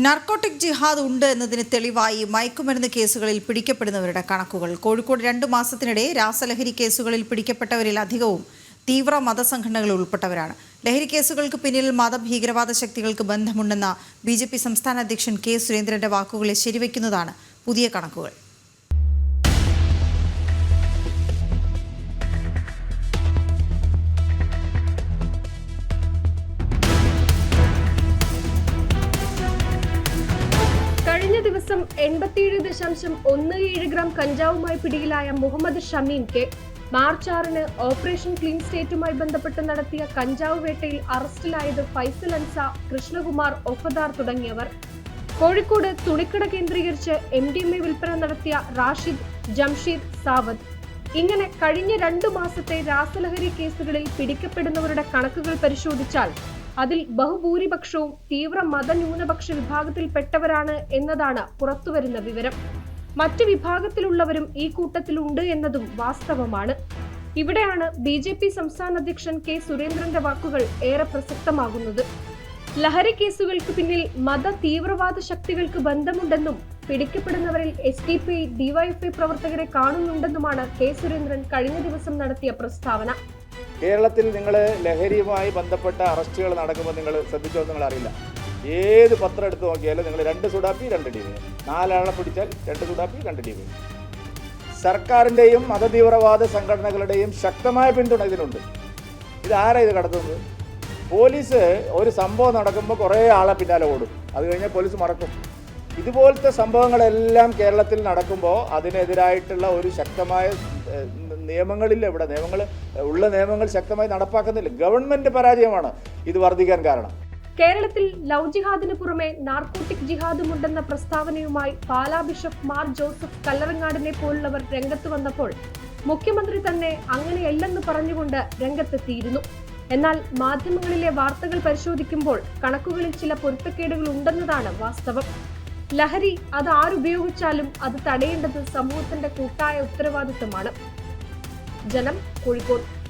Narcotic ജിഹാദ് ഉണ്ട് എന്നതിന് തെളിവായി മയക്കുമരുന്ന് കേസുകളിൽ പിടിക്കപ്പെടുന്നവരുടെ കണക്കുകൾ. കോഴിക്കോട് രണ്ടു മാസത്തിനിടെ രാസലഹരി കേസുകളിൽ പിടിക്കപ്പെട്ടവരിൽ അധികവും തീവ്ര മതസംഘടനകളിൽ ഉൾപ്പെട്ടവരാണ്. ലഹരി കേസുകൾക്ക് പിന്നിൽ മതഭീകരവാദ ശക്തികൾക്ക് ബന്ധമുണ്ടെന്ന ബി സംസ്ഥാന അധ്യക്ഷൻ കെ സുരേന്ദ്രന്റെ വാക്കുകളെ ശരിവയ്ക്കുന്നതാണ് പുതിയ കണക്കുകൾ. ദിവസം എൺപത്തിയേഴ് ദശാംശം ഒന്ന് ഏഴ് ഗ്രാം കഞ്ചാവുമായി പിടിയിലായ മുഹമ്മദ് ഷമീൻ കെ മാർച്ച് ആറിന് ഓപ്പറേഷൻ ക്ലീൻ സ്റ്റേറ്റുമായി ബന്ധപ്പെട്ട് നടത്തിയ കഞ്ചാവ് വേട്ടയിൽ അറസ്റ്റിലായത് ഫൈസൽ അൻസ കൃഷ്ണകുമാർ ഒഫദാർ തുടങ്ങിയവർ. കോഴിക്കോട് തുണിക്കട കേന്ദ്രീകരിച്ച് എം ഡി എം എ വിൽപ്പന നടത്തിയ റാഷിദ് ജംഷീദ് സാവദ് ഇങ്ങനെ കഴിഞ്ഞ രണ്ടു മാസത്തെ രാസലഹരി കേസുകളിൽ പിടിക്കപ്പെടുന്നവരുടെ കണക്കുകൾ പരിശോധിച്ചാൽ അതിൽ ബഹുഭൂരിപക്ഷവും തീവ്ര മതന്യൂനപക്ഷ വിഭാഗത്തിൽപ്പെട്ടവരാണ് എന്നതാണ് പുറത്തുവരുന്ന വിവരം. മറ്റു വിഭാഗത്തിലുള്ളവരും ഈ കൂട്ടത്തിലുണ്ട് എന്നതും വാസ്തവമാണ്. ഇവിടെയാണ് ബി ജെ പി സംസ്ഥാന അധ്യക്ഷൻ കെ സുരേന്ദ്രന്റെ വാക്കുകൾ ഏറെ പ്രസക്തമാകുന്നത്. ലഹരി കേസുകൾക്ക് പിന്നിൽ മത തീവ്രവാദ ശക്തികൾക്ക് ബന്ധമുണ്ടെന്നും പിടിക്കപ്പെടുന്നവരിൽ എസ് ഡി പി ഡിവൈഎഫ്ഐ പ്രവർത്തകരെ കാണുന്നുണ്ടെന്നുമാണ് കെ സുരേന്ദ്രൻ കഴിഞ്ഞ ദിവസം നടത്തിയ പ്രസ്താവന. കേരളത്തിൽ നിങ്ങൾ ലഹരിയുമായി ബന്ധപ്പെട്ട അറസ്റ്റുകൾ നടക്കുമ്പോൾ നിങ്ങൾ ശ്രദ്ധിച്ചോ നിങ്ങൾ അറിയില്ല ഏത് പത്രം എടുത്ത് നോക്കിയാലും നിങ്ങൾ രണ്ട് സുഡാപ്പി രണ്ട് ഡി വി നാലാളെ പിടിച്ചാൽ രണ്ട് സുഡാപ്പി രണ്ട് ഡി വി സർക്കാരിന്റെയും മതതീവ്രവാദ സംഘടനകളുടെയും ശക്തമായ പിന്തുണ ഇതിനുണ്ട്. ഇത് ആരാ ഇത് കടത്തുന്നത്? പോലീസ് ഒരു സംഭവം നടക്കുമ്പോൾ കുറേ ആളെ പിന്നാലെ ഓടും. അത് കഴിഞ്ഞാൽ പോലീസ് മറക്കും. ഇതുപോലത്തെ സംഭവങ്ങളെല്ലാം കേരളത്തിൽ നടക്കുമ്പോൾ അതിനെതിരായിട്ടുള്ള ഒരു ശക്തമായ നിയമങ്ങളില്ല ഇവിടെ. നിയമങ്ങൾ ഉള്ള നിയമങ്ങൾ ശക്തമായി നടപ്പാക്കുന്നില്ല. ഗവൺമെന്റ് പരാജയമാണ് ഇത് വർദ്ധിക്കാൻ കാരണം. കേരളത്തിൽ ലവ് ജിഹാദിന് പുറമെ നാർക്കോട്ടിക് ജിഹാദും ഉണ്ടെന്ന പ്രസ്താവനയുമായി പാലാ ബിഷപ്പ് മാർ ജോസഫ് കല്ലറങ്ങാടിനെ പോലുള്ളവർ രംഗത്ത് വന്നപ്പോൾ മുഖ്യമന്ത്രി തന്നെ അങ്ങനെയല്ലെന്ന് പറഞ്ഞുകൊണ്ട് രംഗത്തെത്തിയിരുന്നു. എന്നാൽ മാധ്യമങ്ങളിലെ വാർത്തകൾ പരിശോധിക്കുമ്പോൾ കണക്കുകളിൽ ചില പൊരുത്തക്കേടുകൾ ഉണ്ടെന്നതാണ് വാസ്തവം. ലഹരി അത് ആരുപയോഗിച്ചാലും അത് തടയേണ്ടത് സമൂഹത്തിന്റെ കൂട്ടായ ഉത്തരവാദിത്തമാണ്. ജനം കോഴിക്കോട്.